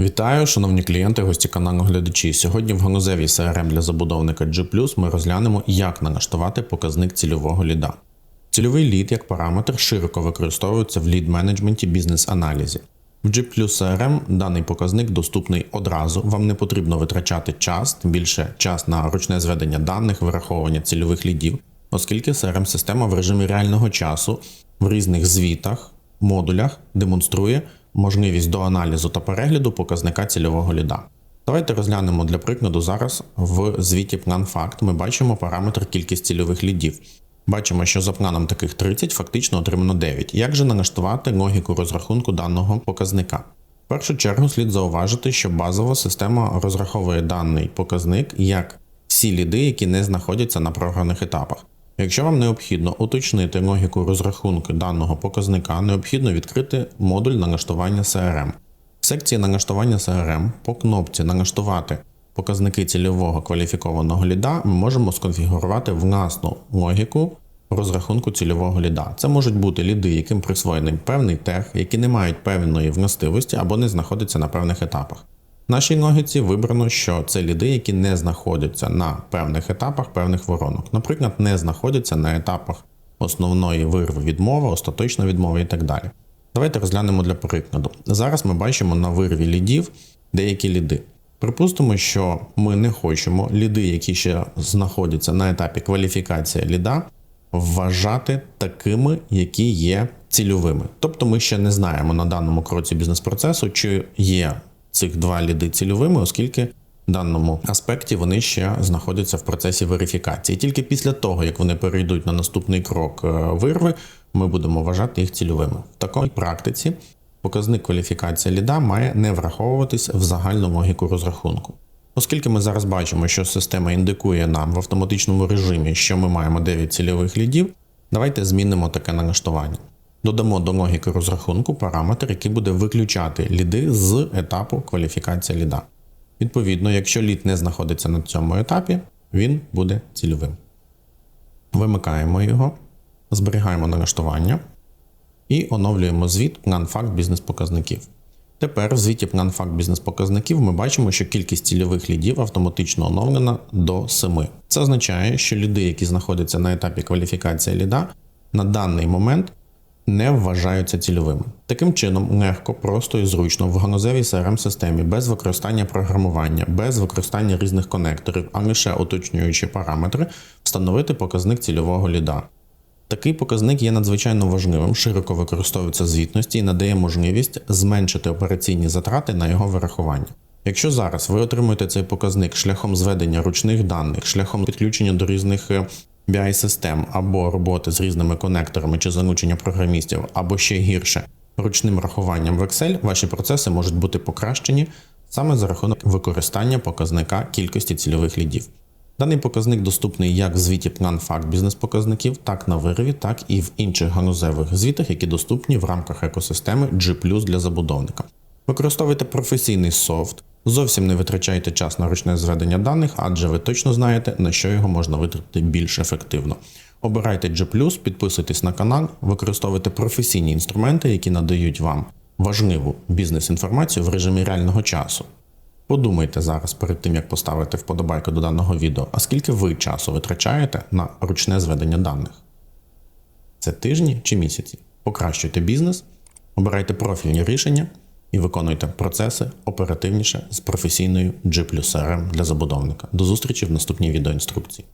Вітаю, шановні клієнти, гості каналу глядачі. Сьогодні в ганузевій CRM для забудовника G+, ми розглянемо, як налаштувати показник цільового ліда. Цільовий лід як параметр широко використовується в лід-менеджменті бізнес-аналізі. В G CRM даний показник доступний одразу. Вам не потрібно витрачати час, тим більше час на ручне зведення даних, вираховування цільових лідів, оскільки CRM-система в режимі реального часу в різних звітах, модулях демонструє можливість до аналізу та перегляду показника цільового ліда. Давайте розглянемо для прикладу зараз в звіті план факт. Ми бачимо параметр кількість цільових лідів. Бачимо, що за планом таких 30 фактично отримано 9. Як же налаштувати логіку розрахунку даного показника? В першу чергу слід зауважити, що базова система розраховує даний показник як всі ліди, які не знаходяться на програмних етапах. Якщо вам необхідно уточнити логіку розрахунку даного показника, необхідно відкрити модуль налаштування CRM. В секції налаштування CRM по кнопці Налаштувати показники цільового кваліфікованого ліда ми можемо сконфігурувати власну логіку розрахунку цільового ліда. Це можуть бути ліди, яким присвоєний певний тег, які не мають певної властивості або не знаходяться на певних етапах. Нашій логіці вибрано, що це ліди, які не знаходяться на певних етапах певних воронок, наприклад, не знаходяться на етапах основної вирви відмови, остаточна відмова і так далі. Давайте розглянемо для прикладу. Зараз ми бачимо на вирві лідів деякі ліди. Припустимо, що ми не хочемо ліди, які ще знаходяться на етапі кваліфікації ліда, вважати такими, які є цільовими. Тобто ми ще не знаємо на даному кроці бізнес-процесу, чи є цих два ліди цільовими, оскільки в даному аспекті вони ще знаходяться в процесі верифікації. Тільки після того, як вони перейдуть на наступний крок е, вирви, ми будемо вважати їх цільовими. В такій практиці показник кваліфікації ліда має не враховуватись в загальну логіку розрахунку. Оскільки ми зараз бачимо, що система індикує нам в автоматичному режимі, що ми маємо 9 цільових лідів, давайте змінимо таке налаштування. Додамо до логіки розрахунку параметр, який буде виключати ліди з етапу кваліфікації ліда. Відповідно, якщо лід не знаходиться на цьому етапі, він буде цільовим. Вимикаємо його, зберігаємо налаштування і оновлюємо звіт план факт бізнес-показників. Тепер в звіті план факт бізнес-показників ми бачимо, що кількість цільових лідів автоматично оновлена до 7. Це означає, що ліди, які знаходяться на етапі кваліфікації ліда, на даний момент не вважаються цільовими. Таким чином, легко, просто і зручно в ганузевій crm системі без використання програмування, без використання різних конекторів, а лише уточнюючи параметри, встановити показник цільового ліда. Такий показник є надзвичайно важливим, широко використовується звітності і надає можливість зменшити операційні затрати на його вирахування. Якщо зараз ви отримуєте цей показник шляхом зведення ручних даних, шляхом підключення до різних е, BI-систем або роботи з різними конекторами чи залучення програмістів, або ще гірше ручним рахуванням в Excel, ваші процеси можуть бути покращені саме за рахунок використання показника кількості цільових лідів. Даний показник доступний як в звіті план факт бізнес-показників, так на вириві, так і в інших ганузевих звітах, які доступні в рамках екосистеми G для забудовника. Використовуйте професійний софт, зовсім не витрачайте час на ручне зведення даних, адже ви точно знаєте, на що його можна витратити більш ефективно. Обирайте G+, підписуйтесь на канал, використовуйте професійні інструменти, які надають вам важливу бізнес-інформацію в режимі реального часу. Подумайте зараз перед тим, як поставити вподобайку до даного відео, а скільки ви часу витрачаєте на ручне зведення даних? Це тижні чи місяці? Покращуйте бізнес, обирайте профільні рішення і виконуйте процеси оперативніше з професійною G+RM для забудовника. До зустрічі в наступній відеоінструкції.